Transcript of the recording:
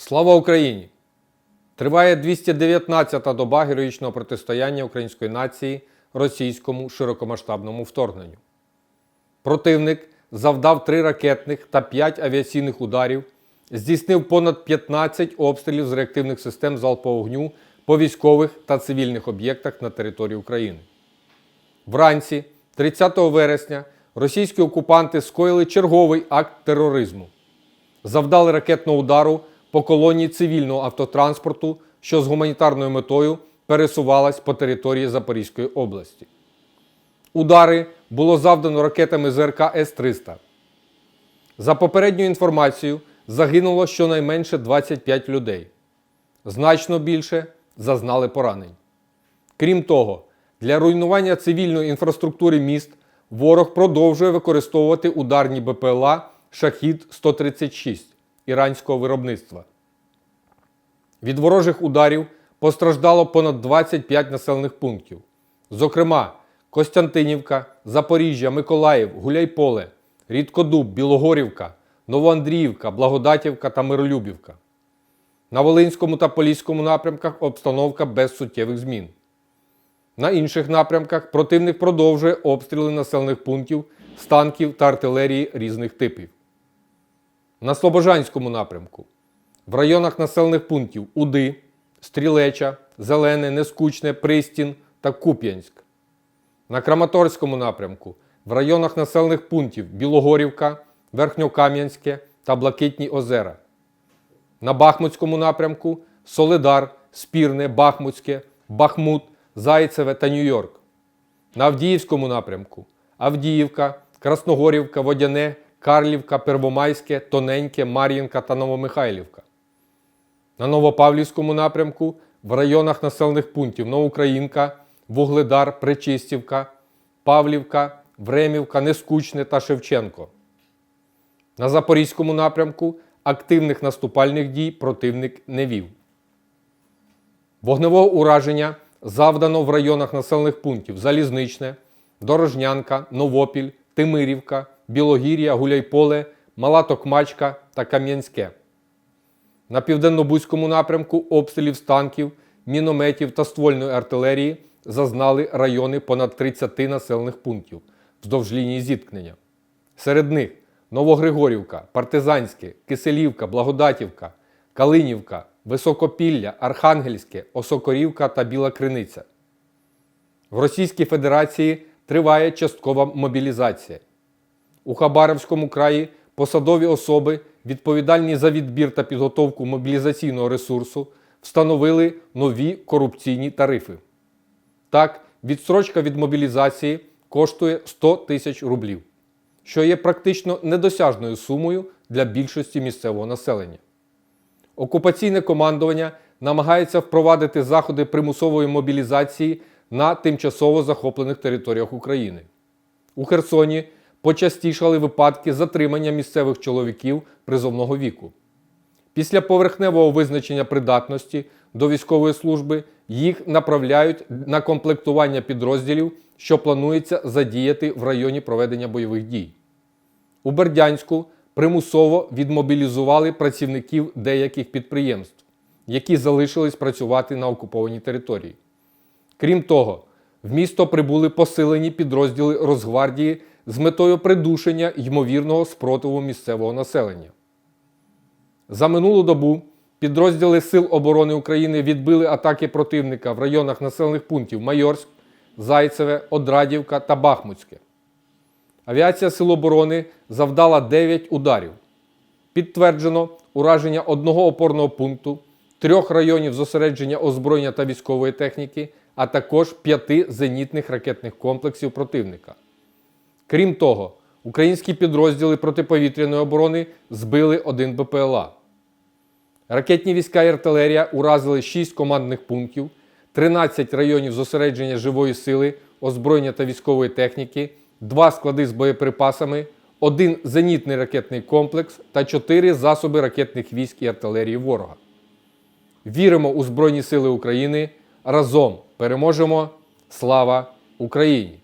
Слава Україні! Триває 219-та доба героїчного протистояння української нації російському широкомасштабному вторгненню. Противник завдав три ракетних та 5 авіаційних ударів, здійснив понад 15 обстрілів з реактивних систем залпового вогню по військових та цивільних об'єктах на території України. Вранці, 30 вересня, російські окупанти скоїли черговий акт тероризму. Завдали ракетного удару по колонії цивільного автотранспорту, що з гуманітарною метою пересувалась по території Запорізької області. Удари було завдано ракетами ЗРК С-300. За попередньою інформацією, загинуло щонайменше 25 людей. Значно більше зазнали поранень. Крім того, для руйнування цивільної інфраструктури міст ворог продовжує використовувати ударні БПЛА Шахід 136 іранського виробництва. Від ворожих ударів постраждало понад 25 населених пунктів. Зокрема, Костянтинівка, Запоріжжя, Миколаїв, Гуляйполе, Рідкодуб, Білогорівка, Новоандріївка, Благодатівка та Миролюбівка. На Волинському та Поліському напрямках обстановка без суттєвих змін. На інших напрямках противник продовжує обстріли населених пунктів з танків та артилерії різних типів. На Слобожанському напрямку в районах населених пунктів Уди, Стрілеча, Зелене, Нескучне, Пристін та Куп'янськ. На Краматорському напрямку в районах населених пунктів Білогорівка, Верхньокам'янське та Блакитні озера. На Бахмутському напрямку Солидар, Спірне, Бахмутське, Бахмут, Зайцеве та Нью-Йорк. На Авдіївському напрямку Авдіївка, Красногорівка, Водяне, Карлівка, Первомайське, Тоненьке, Мар'їнка та Новомихайлівка. На Новопавлівському напрямку в районах населених пунктів Новоукраїнка, Вугледар, Пречистівка, Павлівка, Времівка, Нескучне та Шевченко. На Запорізькому напрямку активних наступальних дій противник не вів. Вогневого ураження завдано в районах населених пунктів Залізничне, Дорожнянка, Новопіль, Тимирівка, Білогір'я, Гуляйполе, Мала Токмачка та Кам'янське. На південно-бузькому напрямку обстрілів з танків, мінометів та ствольної артилерії зазнали райони понад 30 населених пунктів вздовж лінії зіткнення. Серед них Новогригорівка, Партизанське, Киселівка, Благодатівка, Калинівка, Високопілля, Архангельське, Осокорівка та Біла Криниця. В Російській Федерації триває часткова мобілізація. У Хабаровському краї посадові особи, відповідальні за відбір та підготовку мобілізаційного ресурсу, встановили нові корупційні тарифи. Так, відстрочка від мобілізації коштує 100 тисяч рублів, що є практично недосяжною сумою для більшості місцевого населення. Окупаційне командування намагається впровадити заходи примусової мобілізації на тимчасово захоплених територіях України. У Херсоні почастішали випадки затримання місцевих чоловіків призовного віку. Після поверхневого визначення придатності до військової служби їх направляють на комплектування підрозділів, що планується задіяти в районі проведення бойових дій. У Бердянську примусово відмобілізували працівників деяких підприємств, які залишились працювати на окупованій території. Крім того, в місто прибули посилені підрозділи Росгвардії з метою придушення ймовірного спротиву місцевого населення. За минулу добу підрозділи Сил оборони України відбили атаки противника в районах населених пунктів Майорськ, Зайцеве, Одрадівка та Бахмутське. Авіація Сил оборони завдала 9 ударів. Підтверджено ураження одного опорного пункту, трьох районів зосередження озброєння та військової техніки, а також п'яти зенітних ракетних комплексів противника. Крім того, українські підрозділи протиповітряної оборони збили один БПЛА. Ракетні війська і артилерія уразили 6 командних пунктів, 13 районів зосередження живої сили, озброєння та військової техніки, 2 склади з боєприпасами, один зенітний ракетний комплекс та 4 засоби ракетних військ і артилерії ворога. Віримо у Збройні Сили України. Разом переможемо! Слава Україні!